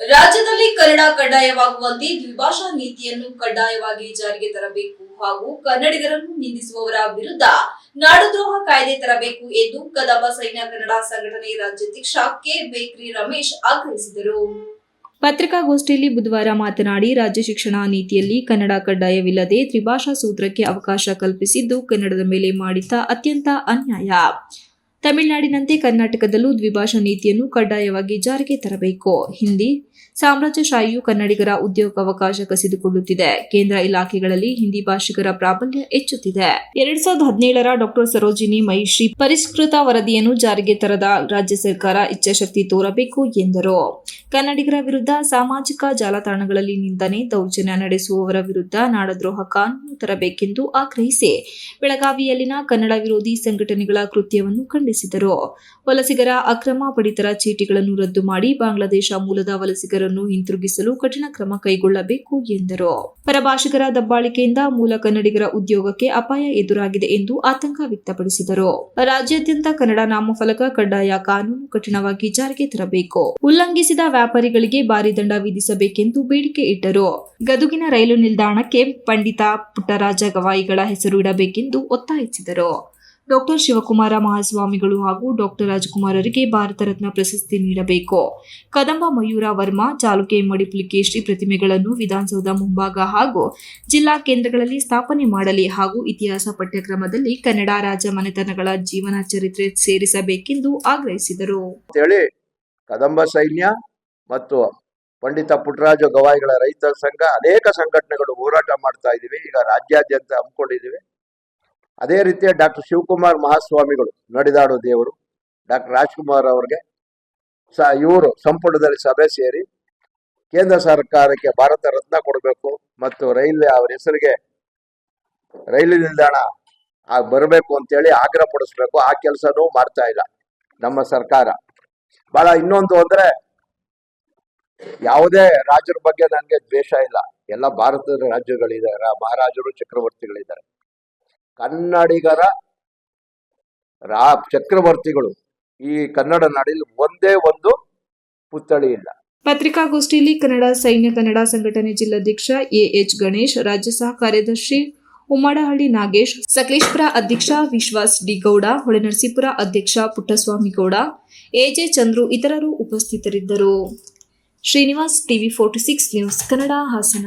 ರಾಜ್ಯದಲ್ಲಿ ಕನ್ನಡ ಕಡ್ಡಾಯವಾಗುವಂತೆ ದ್ವಿಭಾಷಾ ನೀತಿಯನ್ನು ಕಡ್ಡಾಯವಾಗಿ ಜಾರಿಗೆ ತರಬೇಕು ಹಾಗೂ ಕನ್ನಡಿಗರನ್ನು ನಿಂದಿಸುವವರ ವಿರುದ್ಧ ನಾಡದ್ರೋಹ ಕಾಯ್ದೆ ತರಬೇಕು ಎಂದು ಕದಬ ಸೈನ್ಯ ಕನ್ನಡ ಸಂಘಟನೆ ರಾಜ್ಯಾಧ್ಯಕ್ಷ ಕೆ ಬೇಕ್ರಿ ರಮೇಶ್ ಆಗ್ರಹಿಸಿದರು. ಪತ್ರಿಕಾಗೋಷ್ಠಿಯಲ್ಲಿ ಬುಧವಾರ ಮಾತನಾಡಿ, ರಾಜ್ಯ ಶಿಕ್ಷಣ ನೀತಿಯಲ್ಲಿ ಕನ್ನಡ ಕಡ್ಡಾಯವಿಲ್ಲದೆ ತ್ರಿಭಾಷಾ ಸೂತ್ರಕ್ಕೆ ಅವಕಾಶ ಕಲ್ಪಿಸಿದ್ದು ಕನ್ನಡದ ಮೇಲೆ ಮಾಡಿದ ಅತ್ಯಂತ ಅನ್ಯಾಯ. ತಮಿಳುನಾಡಿನಂತೆ ಕರ್ನಾಟಕದಲ್ಲೂ ದ್ವಿಭಾಷಾ ನೀತಿಯನ್ನು ಕಡ್ಡಾಯವಾಗಿ ಜಾರಿಗೆ ತರಬೇಕು. ಹಿಂದಿ ಸಾಮ್ರಾಜ್ಯಶಾಹಿಯು ಕನ್ನಡಿಗರ ಉದ್ಯೋಗಾವಕಾಶ ಕಸಿದುಕೊಳ್ಳುತ್ತಿದೆ. ಕೇಂದ್ರ ಇಲಾಖೆಗಳಲ್ಲಿ ಹಿಂದಿ ಭಾಷಿಕರ ಪ್ರಾಬಲ್ಯ ಹೆಚ್ಚುತ್ತಿದೆ. ಎರಡ್ ಸಾವಿರದ ಹದಿನೇಳರ ಡಾಕ್ಟರ್ ಸರೋಜಿನಿ ಮಹಿಷಿ ಪರಿಷ್ಕೃತ ವರದಿಯನ್ನು ಜಾರಿಗೆ ತರದ ರಾಜ್ಯ ಸರ್ಕಾರ ಇಚ್ಛಾಶಕ್ತಿ ತೋರಬೇಕು ಎಂದರು. ಕನ್ನಡಿಗರ ವಿರುದ್ಧ ಸಾಮಾಜಿಕ ಜಾಲತಾಣಗಳಲ್ಲಿ ನಿಂದನೆ, ದೌರ್ಜನ್ಯ ನಡೆಸುವವರ ವಿರುದ್ಧ ನಾಡದ್ರೋಹ ಕಾನೂನು ತರಬೇಕೆಂದು ಆಗ್ರಹಿಸಿ. ಬೆಳಗಾವಿಯಲ್ಲಿನ ಕನ್ನಡ ವಿರೋಧಿ ಸಂಘಟನೆಗಳ ಕೃತ್ಯವನ್ನು ಖಂಡಿಸಿದರು ವಲಸಿಗರ ಅಕ್ರಮ ಪಡಿತರ ಚೀಟಿಗಳನ್ನು ರದ್ದು ಮಾಡಿ ಬಾಂಗ್ಲಾದೇಶ ಮೂಲದ ವಲಸಿಗರನ್ನು ಹಿಂತಿರುಗಿಸಲು ಕಠಿಣ ಕ್ರಮ ಕೈಗೊಳ್ಳಬೇಕು ಎಂದರು. ಪರಭಾಷಿಗರ ದಬ್ಬಾಳಿಕೆಯಿಂದ ಮೂಲ ಕನ್ನಡಿಗರ ಉದ್ಯೋಗಕ್ಕೆ ಅಪಾಯ ಎದುರಾಗಿದೆ ಎಂದು ಆತಂಕ ವ್ಯಕ್ತಪಡಿಸಿದರು. ರಾಜ್ಯಾದ್ಯಂತ ಕನ್ನಡ ನಾಮಫಲಕ ಕಡ್ಡಾಯ ಕಾನೂನು ಕಠಿಣವಾಗಿ ಜಾರಿಗೆ ತರಬೇಕು. ಉಲ್ಲಂಘಿಸಿದ ವ್ಯಾಪಾರಿಗಳಿಗೆ ಭಾರಿ ದಂಡ ವಿಧಿಸಬೇಕೆಂದು ಬೇಡಿಕೆ ಇಟ್ಟರು. ಗದುಗಿನ ರೈಲು ನಿಲ್ದಾಣಕ್ಕೆ ಪಂಡಿತ ಪುಟ್ಟರಾಜ ಗವಾಯಿಗಳ ಹೆಸರು ಇಡಬೇಕೆಂದು ಒತ್ತಾಯಿಸಿದರು. ಡಾಕ್ಟರ್ ಶಿವಕುಮಾರ ಮಹಾಸ್ವಾಮಿಗಳು ಹಾಗೂ ಡಾಕ್ಟರ್ ರಾಜಕುಮಾರರಿಗೆ ಭಾರತ ರತ್ನ ಪ್ರಶಸ್ತಿ ನೀಡಬೇಕು. ಕದಂಬ ಮಯೂರ ವರ್ಮಾ ಚಾಲುಕೆ ಮಡಿಪುಲಿಕೇಶ್ರಿ ಪ್ರತಿಮೆಗಳನ್ನು ವಿಧಾನಸೌಧ ಮುಂಭಾಗ ಹಾಗೂ ಜಿಲ್ಲಾ ಕೇಂದ್ರಗಳಲ್ಲಿ ಸ್ಥಾಪನೆ ಮಾಡಲಿ ಹಾಗೂ ಇತಿಹಾಸ ಪಠ್ಯಕ್ರಮದಲ್ಲಿ ಕನ್ನಡ ರಾಜ ಮನೆತನಗಳ ಜೀವನ ಚರಿತ್ರೆ ಸೇರಿಸಬೇಕೆಂದು ಆಗ್ರಹಿಸಿದರು. ಕದಂಬ ಸೈನ್ಯ ಮತ್ತು ಪಂಡಿತ ಪುಟ್ಟರಾಜ ಗವಾಯಿಗಳ ರೈತ ಸಂಘ ಅನೇಕ ಸಂಘಟನೆಗಳು ಹೋರಾಟ ಮಾಡ್ತಾ ಇದೀವಿ ಈಗ ರಾಜ್ಯಾದ್ಯಂತ ಹಮ್ಮಿಕೊಂಡಿದ್ದೀವಿ. ಅದೇ ರೀತಿಯ ಡಾಕ್ಟರ್ ಶಿವಕುಮಾರ್ ಮಹಾಸ್ವಾಮಿಗಳು ನಡೆದಾಡೋ ದೇವರು, ಡಾಕ್ಟರ್ ರಾಜ್ಕುಮಾರ್ ಅವರಿಗೆ. ಸ, ಇವರು ಸಂಪುಟದಲ್ಲಿ ಸಭೆ ಸೇರಿ ಕೇಂದ್ರ ಸರ್ಕಾರಕ್ಕೆ ಭಾರತ ರತ್ನ ಕೊಡಬೇಕು ಮತ್ತು ರೈಲ್ವೆ ಅವರ ಹೆಸರಿಗೆ ರೈಲು ನಿಲ್ದಾಣ ಬರಬೇಕು ಅಂತೇಳಿ ಆಗ್ರಹ ಪಡಿಸ್ಬೇಕು. ಆ ಕೆಲಸನೂ ಮಾಡ್ತಾ ಇಲ್ಲ ನಮ್ಮ ಸರ್ಕಾರ. ಬಹಳ ಇನ್ನೊಂದು ಅಂದ್ರೆ ಯಾವುದೇ ರಾಜರ ಬಗ್ಗೆ ನನಗೆ ದ್ವೇಷ ಇಲ್ಲ. ಎಲ್ಲ ಭಾರತದ ರಾಜ್ಯಗಳಿದ್ದಾರೆ, ಮಹಾರಾಜರು, ಚಕ್ರವರ್ತಿಗಳಿದ್ದಾರೆ. ಕನ್ನಡಿಗರ ರಾ ಚಕ್ರವರ್ತಿಗಳು. ಈ ಕನ್ನಡ ನಾಡಿನಲ್ಲಿ ಒಂದೇ ಒಂದು ಪುತ್ಥಳಿ ಇಲ್ಲ ಪತ್ರಿಕಾಗೋಷ್ಠಿಯಲ್ಲಿ ಕನ್ನಡ ಸೈನ್ಯ, ಕನ್ನಡ ಸಂಘಟನೆ ಜಿಲ್ಲಾಧ್ಯಕ್ಷ ಎಎಚ್ ಗಣೇಶ್, ರಾಜ್ಯ ಸಹ ಕಾರ್ಯದರ್ಶಿ ಉಮ್ಮಡಹಳ್ಳಿ ನಾಗೇಶ್, ಸಕಲೇಶ್ಪುರ ಅಧ್ಯಕ್ಷ ವಿಶ್ವಾಸ್ ಡಿಗೌಡ ಹೊಳೆನರಸೀಪುರ ಅಧ್ಯಕ್ಷ ಪುಟ್ಟಸ್ವಾಮಿ ಗೌಡ, ಎಜೆ ಚಂದ್ರು ಇತರರು ಉಪಸ್ಥಿತರಿದ್ದರು. Srinivas TV forty six news Kannada Hassan.